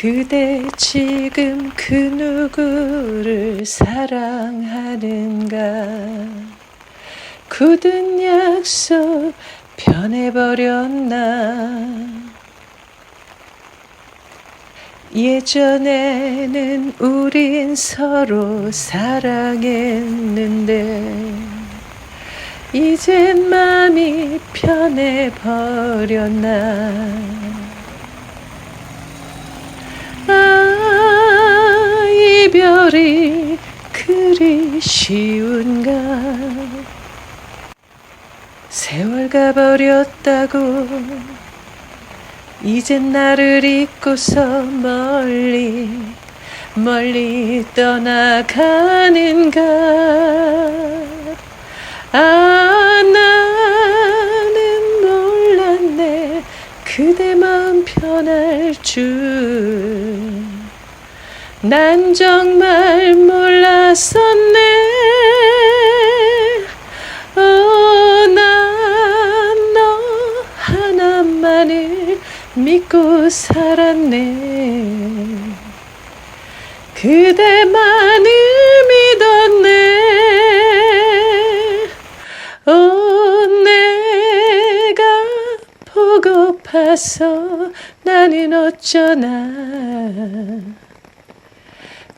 그대 지금 그 누구를 사랑하는가? 굳은 약속 변해버렸나? 예전에는 우린 서로 사랑했는데 이젠 마음이 편해버렸나 아 이별이 그리 쉬운가? 세월 가버렸다고 이젠 나를 잊고서 멀리 멀리 떠나가는가? 아 마음 편할 줄. 난 정말 몰랐었네. 어, 난너 하나만을 믿고 살았네. 그대만을 믿었 보고파서 나는 어쩌나.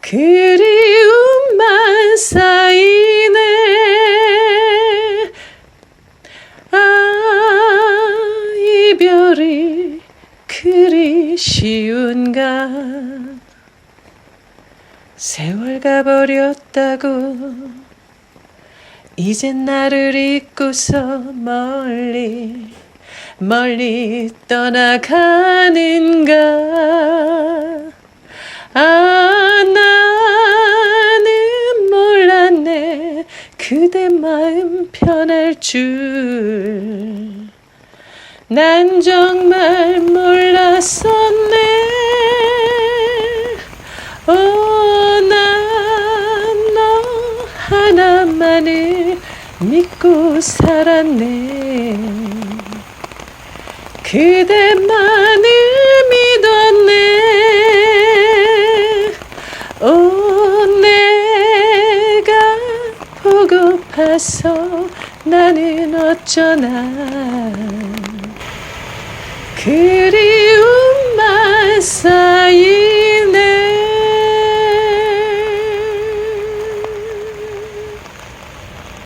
그리움만 쌓이네 아 이별이 그리 쉬운가. 세월 가버렸다고 이젠 나를 잊고서 멀리 멀리 떠나가는가? 아 나는 몰랐네. 그대 마음 편할 줄. 난 정말 몰랐었네. 어, 오난너 하나만을 믿고 살았네 그대만을 믿었네. 오 내가 보고파서 나는 어쩌나. 그리움만 쌓